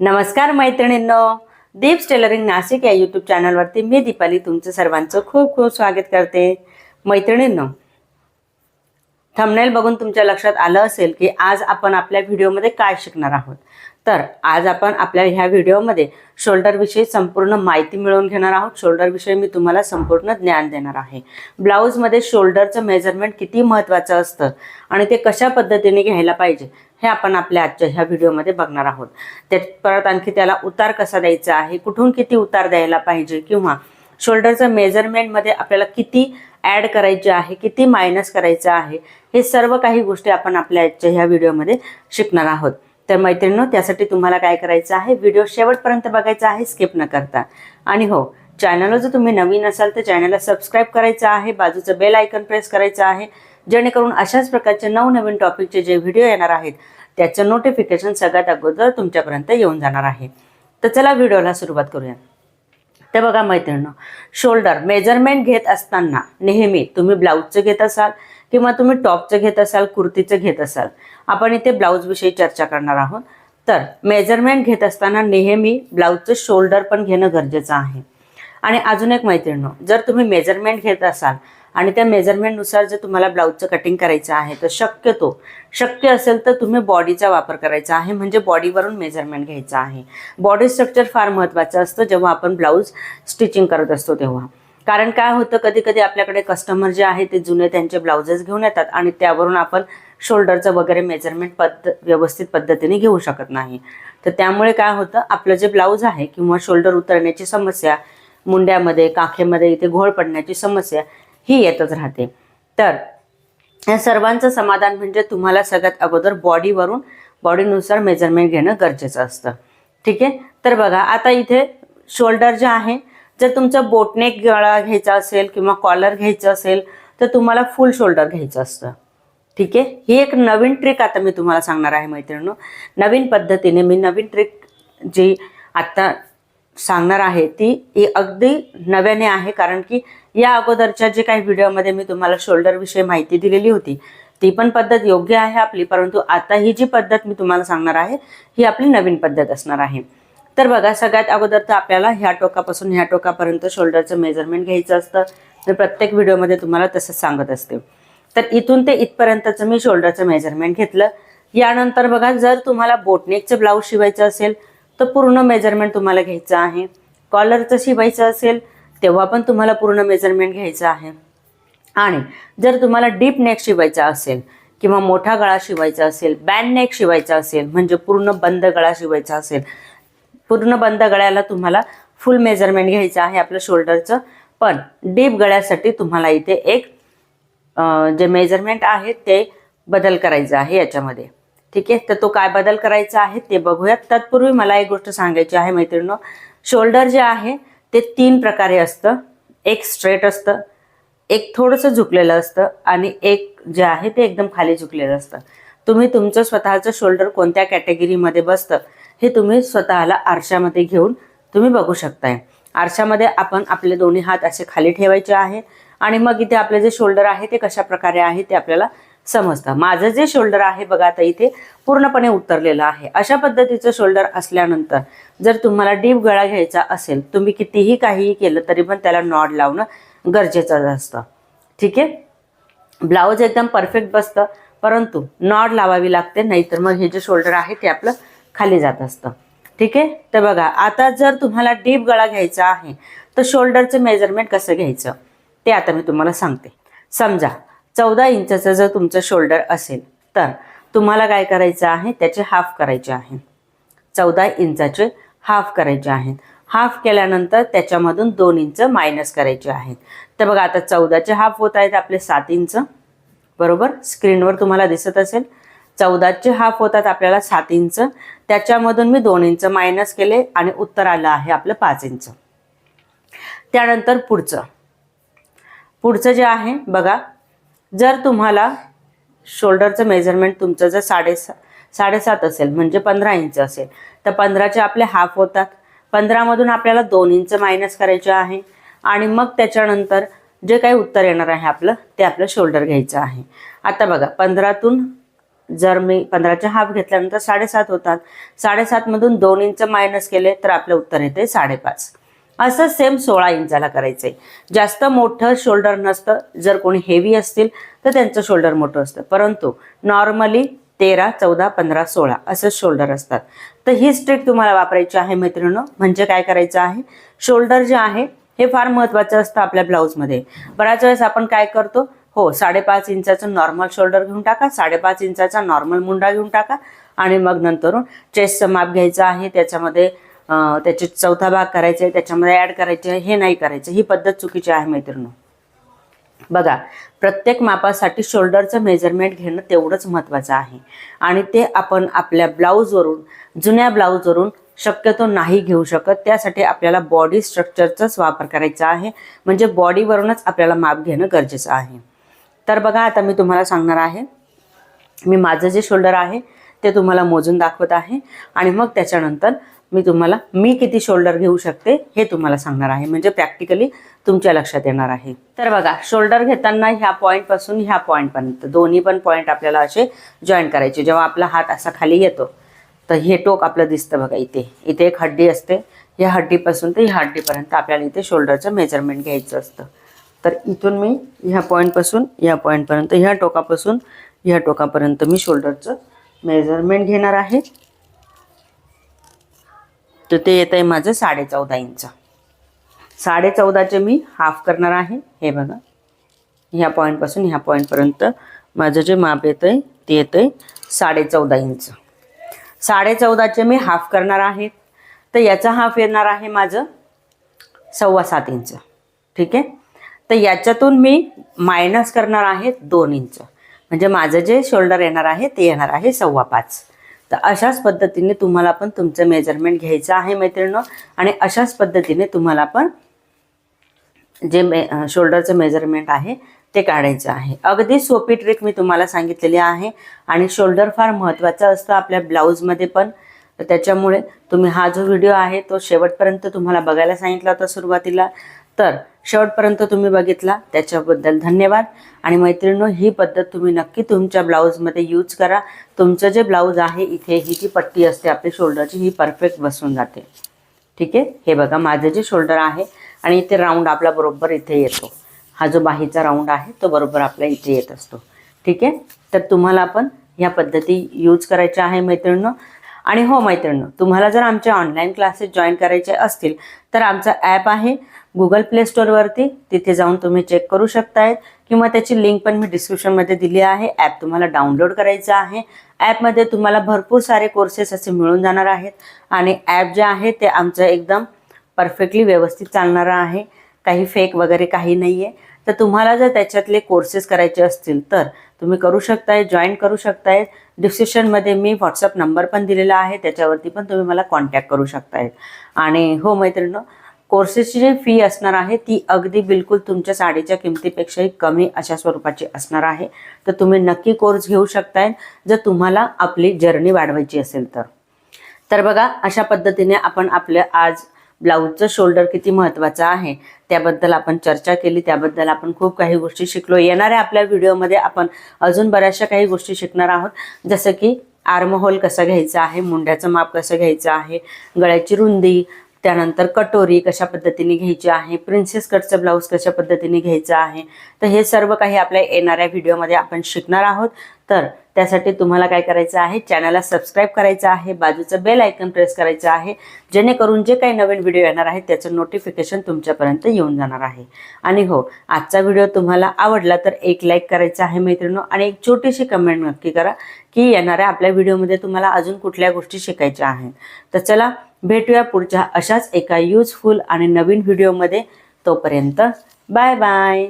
नमस्कार मैत्रिणींनो दीप्स टेलरिंग नाशिक या यूट्यूब चॅनलवरती मी दीपाली तुमचं सर्वांचं खूप खूप स्वागत करते. मैत्रिणींनो थंबनेल बघून तुमच्या लक्षात आलं असेल की आज आपण आपल्या व्हिडिओमध्ये काय शिकणार आहोत. तर आज आपण आपल्या ह्या व्हिडिओमध्ये शोल्डरविषयी संपूर्ण माहिती मिळवून घेणार आहोत. शोल्डरविषयी मी तुम्हाला संपूर्ण ज्ञान देणार आहे. ब्लाऊजमध्ये शोल्डरचं मेजरमेंट किती महत्त्वाचं असतं आणि ते कशा पद्धतीने घ्यायला पाहिजे? हे आपण आपल्या आजच्या ह्या व्हिडिओमध्ये बघणार आहोत. त्यात परत आणखी त्याला उतार कसा द्यायचा आहे कुठून किती उतार द्यायला पाहिजे किंवा शोल्डरचं मेजरमेंटमध्ये आपल्याला किती ॲड करायचे आहे किती मायनस करायचं आहे हे सर्व काही गोष्टी आपण आपल्या आजच्या ह्या व्हिडिओमध्ये शिकणार आहोत. तर मैत्रिणींनो त्यासाठी तुम्हाला काय करायचं आहे व्हिडिओ शेवटपर्यंत बघायचा आहे स्किप न करता. आणि हो चॅनलला जर तुम्ही नवीन असाल तर चॅनलला सबस्क्राईब करायचं आहे बाजूचं बेल आयकन प्रेस करायचं आहे जेणेकरून अशाच प्रकारचे नवनवीन टॉपिकचे जे व्हिडिओ येणार आहेत त्याचं नोटिफिकेशन सगळ्यात अगोदर तुमच्यापर्यंत येऊन जाणार आहे. तर चला व्हिडिओला सुरुवात करूया. तर बघा मैत्रिणी शोल्डर मेजरमेंट घेत असताना नेहमी तुम्ही ब्लाऊजचं घेत असाल किंवा तुम्ही टॉपचं घेत असाल कुर्तीचं घेत असाल आपण इथे ब्लाऊजविषयी चर्चा करणार आहोत. तर मेजरमेंट घेत असताना नेहमी ब्लाऊजचं शोल्डर पण घेणं गरजेचं आहे. आणि अजून एक मैत्रिणी जर तुम्ही मेजरमेंट घेत असाल आणि त्या मेजरमेंटनुसार जर तुम्हाला ब्लाऊजचं कटिंग करायचं आहे तर शक्यतो शक्य असेल तर तुम्ही बॉडीचा वापर करायचा आहे म्हणजे बॉडीवरून मेजरमेंट घ्यायचं आहे. बॉडी स्ट्रक्चर फार महत्त्वाचं असतं जेव्हा आपण ब्लाऊज स्टिचिंग करत असतो तेव्हा. कारण काय होतं कधी कधी आपल्याकडे कस्टमर जे आहे ते जुने त्यांचे ब्लाउजेस घेऊन येतात आणि त्यावरून आपण शोल्डरचं वगैरे मेजरमेंट पद्ध व्यवस्थित पद्धतीने घेऊ शकत नाही. तर त्यामुळे काय होतं आपलं जे ब्लाऊज आहे किंवा शोल्डर उतरण्याची समस्या मुंड्यामध्ये काखेमध्ये इथे घोळ पडण्याची समस्या ही येतच राहते. तर या सर्वांचं समाधान म्हणजे तुम्हाला सगळ्यात अगोदर बॉडीवरून बॉडीनुसार मेजरमेंट घेणं गरजेचं असतं. ठीक आहे? तर बघा आता इथे शोल्डर जे आहे जर तुमचं बोटनेक गळा घ्यायचा असेल किंवा कॉलर घ्यायचं असेल तर तुम्हाला फुल शोल्डर घ्यायचं असतं. ठीक आहे? ही एक नवीन ट्रिक आता मी तुम्हाला सांगणार आहे मैत्रिणी नवीन पद्धतीने मी नवीन ट्रिक जी आत्ता सांगणार आहे. ती ही अगदी नव्याने आहे कारण की या अगोदरच्या जे काही व्हिडिओमध्ये मी तुम्हाला शोल्डरविषयी माहिती दिलेली होती ती पण पद्धत योग्य आहे आपली परंतु आता ही जी पद्धत मी तुम्हाला सांगणार आहे ही आपली नवीन पद्धत असणार आहे. तर बघा सगळ्यात अगोदर तर आपल्याला ह्या टोकापासून ह्या टोकापर्यंत शोल्डरचं मेजरमेंट घ्यायचं असतं तर प्रत्येक व्हिडिओमध्ये तुम्हाला तसंच सांगत असते. तर इथून ते इथपर्यंतचं मी शोल्डरचं मेजरमेंट घेतलं. यानंतर बघा जर तुम्हाला बोटनेकचं ब्लाऊज शिवायचं असेल तर पूर्ण मेजरमेंट तुम्हाला घ्यायचं आहे. कॉलरचं शिवायचं असेल तेव्हा पण तुम्हाला पूर्ण मेजरमेंट घ्यायचं आहे. आणि जर तुम्हाला डीप नेक शिवायचा असेल किंवा मोठा गळा शिवायचा असेल बँड नेक शिवायचा असेल म्हणजे पूर्ण बंद गळा शिवायचा असेल पूर्ण बंद गळ्याला तुम्हाला फुल मेजरमेंट घ्यायचं आहे आपलं शोल्डरचं पण डीप गळ्यासाठी तुम्हाला इथे एक जे मेजरमेंट आहे ते बदल करायचं आहे याच्यामध्ये. ठीक आहे? तर तो काय बदल करायचा आहे ते बघूयात. तत्पूर्वी मला एक गोष्ट सांगायची आहे मैत्रिणी शोल्डर जे आहे ते तीन प्रकारे असतं. एक स्ट्रेट असतं एक थोडंसं झुकलेलं असतं आणि एक जे आहे ते एकदम खाली झुकलेलं असतं. तुम्ही तुमचं स्वतःचं शोल्डर कोणत्या कॅटेगरीमध्ये बसतं हे तुम्ही स्वतःला आरशामध्ये घेऊन तुम्ही बघू शकताय. आरशामध्ये आपण आपले दोन्ही हात असे खाली ठेवायचे आहे आणि मग इथे आपले जे शोल्डर आहे ते कशा प्रकारे आहे ते आपल्याला समजतं. माझं जे शोल्डर आहे बघा आता इथे पूर्णपणे उतरलेलं आहे. अशा पद्धतीचं शोल्डर असल्यानंतर जर तुम्हाला डीप गळा घ्यायचा असेल तुम्ही कितीही काहीही केलं तरी पण त्याला नॉड लावणं गरजेचं असतं. ठीक आहे? ब्लाऊज एकदम परफेक्ट बसतं परंतु नॉड लावावी लागते नाहीतर मग हे जे शोल्डर आहे ते आपलं खाली जात असतं. ठीक आहे? तर बघा आता जर तुम्हाला डीप गळा घ्यायचा आहे तर शोल्डरचं मेजरमेंट कसं घ्यायचं? ते आता मी तुम्हाला सांगते. समजा चौदा इंचाचं जर तुमचं शोल्डर असेल तर तुम्हाला काय करायचं आहे? त्याचे हाफ करायचे आहे. चौदा इंचाचे हाफ करायचे आहेत हाफ केल्यानंतर त्याच्यामधून दोन इंच मायनस करायचे आहेत तर बघा आता चौदाचे हाफ होत आहेत आपले सात इंच. बरोबर? स्क्रीनवर तुम्हाला दिसत असेल. चौदाचे हाफ होतात आपल्याला सात इंच. त्याच्यामधून मी दोन इंच मायनस केले आणि उत्तर आलं आहे आपलं पाच इंच. त्यानंतर पुढचं. पुढचं जे आहे बघा जर तुम्हाला शोल्डरचं मेजरमेंट तुमचं जर साडेसा साडेसात असेल म्हणजे पंधरा इंच असेल तर पंधराचे आपले हाफ होतात. पंधरामधून आपल्याला दोन इंच मायनस करायचे आहे. आणि मग त्याच्यानंतर जे काही उत्तर येणार आहे आपलं ते आपलं शोल्डर घ्यायचं आहे. आता बघा पंधरातून जर मी पंधराचे हाफ घेतल्यानंतर साडेसात होतात. साडेसातमधून दोन इंच मायनस केले तर आपलं उत्तर येते साडेपाच. असं सेम सोळा इंचाला करायचंय. जास्त मोठं शोल्डर नसतं. जर कोणी हेवी असतील तर त्यांचं शोल्डर मोठं असतं. परंतु नॉर्मली तेरा चौदा पंधरा सोळा असं शोल्डर असतात. तर ही स्ट्रिक तुम्हाला वापरायची आहे मैत्रिणीनं. म्हणजे काय करायचं आहे? शोल्डर जे आहे हे फार महत्त्वाचं असतं आपल्या ब्लाऊजमध्ये बऱ्याच वेळेस आपण काय करतो? हो साडेपाच इंचाचं नॉर्मल शोल्डर घेऊन टाका साडेपाच इंचाचा नॉर्मल मुंडा घेऊन टाका आणि मग नंतरून चेस्टचं माप घ्यायचं आहे. त्याच्यामध्ये त्याचे चौथा भाग करायचा आहे त्याच्यामध्ये ॲड करायचे आहे हे नाही करायचं. ही पद्धत चुकीची आहे मैत्रिणी बघा प्रत्येक मापासाठी शोल्डरचं मेजरमेंट घेणं तेवढंच महत्त्वाचं आहे. आणि ते आपण आपल्या ब्लाऊजवरून जुन्या ब्लाऊजवरून शक्यतो नाही घेऊ शकत. त्यासाठी आपल्याला बॉडी स्ट्रक्चरचाच वापर करायचा आहे. म्हणजे बॉडीवरूनच आपल्याला माप घेणं गरजेचं आहे. तर बघा आता मी तुम्हाला सांगणार आहे. मी माझं जे शोल्डर आहे ते तुम्हाला मोजून दाखवत आहे. आणि मग त्याच्यानंतर मी तुम्हाला मी किती शोल्डर घेऊ शकते हे तुम्हाला सांगणार आहे. म्हणजे प्रॅक्टिकली तुमच्या लक्षात येणार आहे. तर बघा शोल्डर घेताना ह्या पॉईंटपासून ह्या पॉईंटपर्यंत दोन्ही पण पॉईंट आपल्याला असे जॉईन करायचे. जेव्हा आपला हात असा खाली येतो तर हे टोक आपलं दिसतं बघा इथे. इथे एक हड्डी असते. या हड्डीपासून ते ह्या हड्डीपर्यंत आपल्याला इथे शोल्डरचं मेजरमेंट घ्यायचं असतं. तर इथून मी ह्या पॉईंटपासून या पॉईंटपर्यंत ह्या टोकापासून ह्या टोकापर्यंत मी शोल्डरचं मेजरमेंट घेणार आहे. तर ते येत आहे माझं साडे चौदा इंच. साडे चौदाचे मी हाफ करणार आहे. हे बघा. ह्या पॉईंटपासून ह्या पॉईंटपर्यंत माझं जे माप येतं आहे ते येतं आहे साडे चौदा इंच. साडे चौदाचे मी हाफ करणार आहे. तर याचा हाफ येणार आहे माझं सव्वा सात इंच. ठीक आहे? तर याच्यातून मी मायनस करणार आहे दोन इंच. म्हणजे माझं जे शोल्डर येणार आहे ते येणार आहे सव्वा पाच. तर अशाच पद्धतीने तुम्हाला पण तुमचं मेजरमेंट घ्यायचं आहे मैत्रिणी आणि अशाच पद्धतीने तुम्हाला पण जे मे शोल्डरचं मेजरमेंट आहे ते काढायचं आहे. अगदी सोपी ट्रिक मी तुम्हाला सांगितलेली आहे. आणि शोल्डर फार महत्त्वाचं असतं आपल्या ब्लाऊजमध्ये पण. तर त्याच्यामुळे तुम्ही हा जो व्हिडिओ आहे तो शेवटपर्यंत तुम्हाला बघायला सांगितला होता सुरुवातीला. तर शेवटपर्यंत तुम्ही बघितला त्याच्याबद्दल धन्यवाद. आणि मैत्रिणींनो ही पद्धत तुम्ही नक्की तुमच्या ब्लाऊजमध्ये यूज करा. तुमचं जे ब्लाऊज आहे इथे ही जी पट्टी असते आपली शोल्डरची ही परफेक्ट बसून जाते. ठीक आहे? हे बघा माझं जे शोल्डर आहे आणि इथे राऊंड आपला बरोबर इथे येतो. हा जो बाहीचा राऊंड आहे तो बरोबर आपल्या इथे येत असतो. ठीक आहे? तर तुम्हाला पण ह्या पद्धती यूज करायच्या आहे मैत्रिणीनं. आणि हो मैत्रिणींनो तुम्हाला जर आमचे ऑनलाईन क्लासेस जॉईन करायचे असतील तर आमचा ॲप आहे गुगल प्ले स्टोअरवरती तिथे जाऊन तुम्ही चेक करू शकताय. किंवा त्याची लिंक पण मी डिस्क्रिप्शनमध्ये दिली आहे. ॲप तुम्हाला डाउनलोड करायचं आहे. ॲपमध्ये तुम्हाला भरपूर सारे कोर्सेस असे मिळून जाणार आहेत. आणि ॲप जे आहे ते आमचं एकदम परफेक्टली व्यवस्थित चालणारं आहे. काही फेक वगैरे काही नाही आहे तर तुम्हाला जर त्याच्यातले कोर्सेस करायचे असतील तर तुम्ही करू शकताय जॉईन करू शकताय. डिस्क्रिप्शनमध्ये मी व्हॉट्सअप नंबर पण दिलेला आहे. त्याच्यावरती पण तुम्ही मला कॉन्टॅक्ट करू शकताय. आणि हो मैत्रिणी कोर्सेसची जी फी असणार आहे ती अगदी बिलकुल तुमच्या साडीच्या किमतीपेक्षाही कमी अशा स्वरूपाची असणार आहे. तर तुम्ही नक्की कोर्स घेऊ शकताय जर तुम्हाला आपली जर्नी वाढवायची असेल तर. तर बघा अशा पद्धतीने आपण आपलं आज ब्लाऊजचं शोल्डर किती महत्त्वाचं आहे त्याबद्दल आपण चर्चा केली त्याबद्दल आपण खूप काही गोष्टी शिकलो. येणाऱ्या आपल्या व्हिडिओमध्ये आपण अजून बऱ्याचशा काही गोष्टी शिकणार आहोत. जसं की आर्म होल कसं घ्यायचं आहे मुंड्याचं माप कसं घ्यायचं आहे गळ्याची रुंदी त्यानंतर कटोरी कशा पद्धतीने घ्यायची आहे प्रिन्सेस कटचं ब्लाऊज कशा पद्धतीने घ्यायचं आहे तर हे सर्व काही आपल्या येणाऱ्या व्हिडिओमध्ये आपण शिकणार आहोत. तर त्यासाठी तुम्हाला काय करायचं आहे? चॅनलला सबस्क्राईब करायचं आहे बाजूचं बेल आयकन प्रेस करायचं आहे जेणेकरून जे काही नवीन व्हिडिओ येणार आहे त्याचं नोटिफिकेशन तुमच्यापर्यंत येऊन जाणार आहे. आणि हो आजचा व्हिडिओ तुम्हाला आवडला तर एक लाईक करायचा आहे मैत्रिणो आणि एक छोटीशी कमेंट नक्की करा की येणाऱ्या आपल्या व्हिडिओमध्ये तुम्हाला अजून कुठल्या गोष्टी शिकायच्या आहेत. तर चला भेटूया पुढच्या अशाच एका यूजफुल आणि नवीन व्हिडिओमध्ये. तोपर्यंत बाय बाय